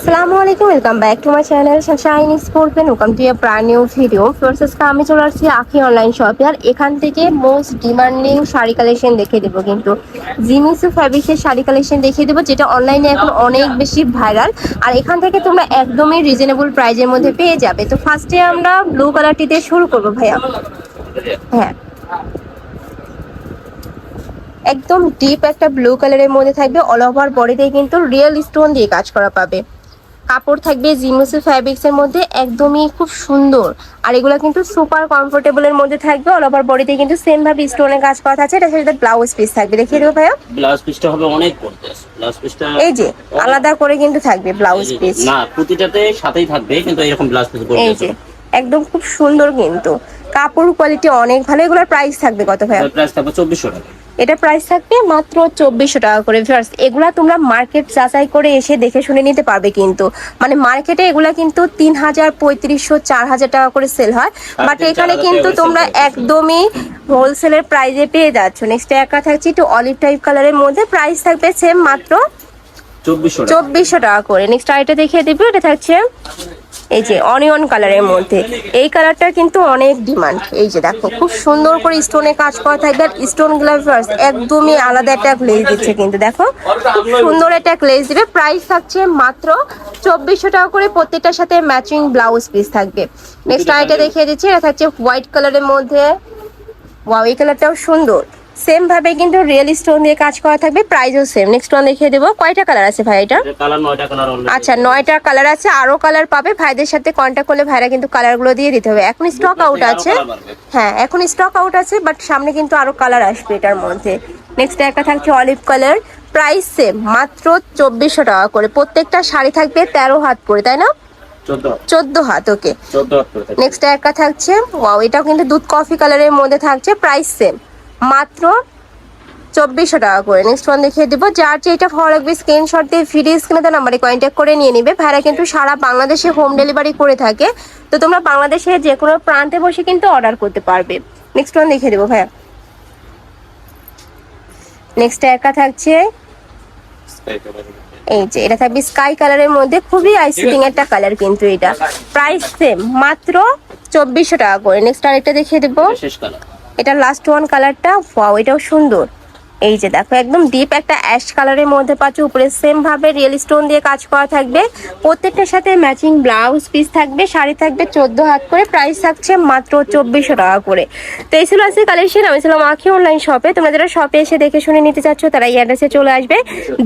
আসসালামু আলাইকুম welcome back to my channel Shine Sportsmen welcome to a brand new video first আজকে আমি চলে আসছি আখি অনলাইন শপে আর এখান থেকে মোস্ট ডিমান্ডিং শাড়ি কালেকশন দেখিয়ে দেবো কিন্তু। জিনিসু ফ্যাব্রিক্সের শাড়ি কালেকশন দেখিয়ে দেবো, যেটা অনলাইনে এখন অনেক বেশি ভাইরাল আর এখান থেকে তোমরা একদমই রিজনেবল প্রাইজের মধ্যে পেয়ে যাবে। তো ফার্স্টে আমরা ব্লু কালারটি দিয়ে শুরু করব ভাইয়া। হ্যাঁ। একদম ডিপ একটা ব্লু কালারের মধ্যে থাকবে অল ওভার বডিতে কিন্তু রিয়েল স্টোন দিয়ে কাজ করা পাবে। কাপড় থাকবে জিমসি ফ্যাব্রিক্স এর মধ্যে একদমই খুব সুন্দর। আর এগুলো কিন্তু সুপার কমফোর্টেবল এর মধ্যে থাকবে অল ওভার বডিতে কিন্তু সেম ভাবে স্টোনের কাজ করা আছে এটা সাথে ব্লাউজ পিস থাকবে। দেখিয়ে দেবো ভাইয়া? ব্লাউজ পিসটা হবে অনেক গর্জিয়াস ব্লাউজ পিসটা এই যে আলাদা করে কিন্তু থাকবে ব্লাউজ পিস না প্রতিটাতে সাথেই থাকবে কিন্তু এরকম ব্লাউজ পিস এই গর্জিয়াস যে একদম খুব সুন্দর কিন্তু। কাপড় কোয়ালিটি অনেক ভালো এগুলোর প্রাইস থাকবে কত ভাইয়া? প্রাইস থাকবে চব্বিশশো টাকা। এটা প্রাইস থাকবে মাত্র চব্বিশশো টাকা করে ফার্স্ট এগুলা তোমরা মার্কেট যাচাই করে এসে দেখে শুনে নিতে পারবে কিন্তু। মানে মার্কেটে এগুলা কিন্তু তিন হাজার পঁয়ত্রিশশো চার হাজার টাকা করে সেল হয়। বাট এখানে কিন্তু তোমরা একদমই হোলসেলের প্রাইজে পেয়ে যাচ্ছ। নেক্সট একা থাকছে একটু অলিভ টাইপ কালারের মধ্যে প্রাইস থাকবে সেম মাত্র চব্বিশশো টাকা। করে। নেক্সট আরেকটা দেখিয়ে দিবি এটা থাকছে এই যে অনিয়ন কালারের মধ্যে। এই কালারটা কিন্তু অনেক ডিমান্ড এই যে দেখো, খুব সুন্দর করে স্টোনে কাজ করা থাকবে আর স্টোন গ্লাভার্স একদমই আলাদা একটা গ্লেজ দিচ্ছে কিন্তু, দেখো। খুব সুন্দর একটা গ্লেজ দিবে। প্রাইস থাকছে মাত্র চব্বিশশো টাকা করে। প্রত্যেকটার সাথে ম্যাচিং ব্লাউজ পিস থাকবে। নেক্সট আরেকটা দেখিয়ে দিচ্ছি। এটা থাকছে হোয়াইট কালারের মধ্যে। ওয়াও এই কালারটাও সুন্দর। সেম ভাবে কিন্তু রিয়েল স্টোন দিয়ে কাজ করা থাকবে প্রাইসও সেম নেক্সট ওয়ান দেখিয়ে দেবো। কয়টা কালার আছে ভাই এটা? কালার নয়টা কালার অলরেডি আচ্ছা নয়টা কালার আছে। আরও কালার পাবে। ভাইদের সাথে কন্ট্যাক্ট করলে ভাইরা কিন্তু কালারগুলো দিয়ে দিতে হবে। এখন স্টক আউট আছে। হ্যাঁ এখন স্টক আউট আছে বাট সামনে কিন্তু আরও কালার আসবে এটার মধ্যে। নেক্সট একটা থাকছে অলিভ কালার প্রাইস সেম মাত্র চব্বিশশো টাকা করে। প্রত্যেকটা শাড়ি থাকবে তেরো হাত করে তাই না? চোদ্দ হাত। ওকে নেক্সট একটা থাকছে ওয়াও এটাও কিন্তু দুধ কফি কালারের মধ্যে থাকছে। প্রাইস সেম মাত্র চব্বিশশো টাকা করে। নেক্সট ওয়ান দেখিয়ে দেবো। যার যেটা ভালো লাগবে স্ক্রিনশট দিয়ে ভিডিও স্ক্রিনে তার নাম্বারে কন্ট্যাক্ট করে নিয়ে নিবে। ভাইরা কিন্তু সারা বাংলাদেশে হোম ডেলিভারি করে থাকে। তো তোমরা বাংলাদেশে যে কোনো প্রান্তে বসে কিন্তু অর্ডার করতে পারবে। নেক্সট ওয়ান দেখিয়ে দেবো ভাইয়া। নেক্সট একা থাকছে। এই যে এটা থাকবে স্কাই কালারের মধ্যে। খুবই আইসিটিং একটা কালার কিন্তু এটা। প্রাইস সেম মাত্র চব্বিশশো টাকা করে। নেক্সট আরেকটা দেখিয়ে দেবো। এটা লাস্ট ওয়ান কালারটা ওয়াও এটাও সুন্দর। এই যে দেখো, একদম ডিপ একটা অ্যাশ কালারের মধ্যে পাচ্ছ। উপরে সেম ভাবে রিয়েল স্টোন দিয়ে কাজ করা থাকবে। প্রত্যেকটার সাথে ম্যাচিং ব্লাউজ পিস থাকবে, শাড়ি থাকবে, চোদ্দ হাত করে। প্রাইস থাকছে মাত্র চব্বিশশো টাকা করে। তো এই ছিল আজকে কালেকশন আমি ছিলাম আখি অনলাইন শপে তোমরা যারা শপে এসে দেখে শুনে নিতে চাচ্ছ, তারা এই অ্যাড্রেসে চলে আসবে।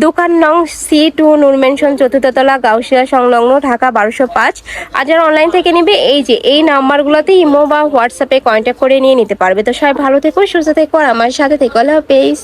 দোকান নং সি টু নূর মেনশন চতুর্থতলা গাউসিয়া সংলগ্ন, ঢাকা বারোশো পাঁচ। আর যারা অনলাইন থেকে নিবে, এই যে, এই নাম্বারগুলোতে ইমো বা হোয়াটসঅ্যাপে কন্ট্যাক্ট করে নিয়ে নিতে পারবে। তো সবাই ভালো থেকো, সুস্থ থেকো, আর আমার সাথে থেকো। আল্লাহ হাফেজ।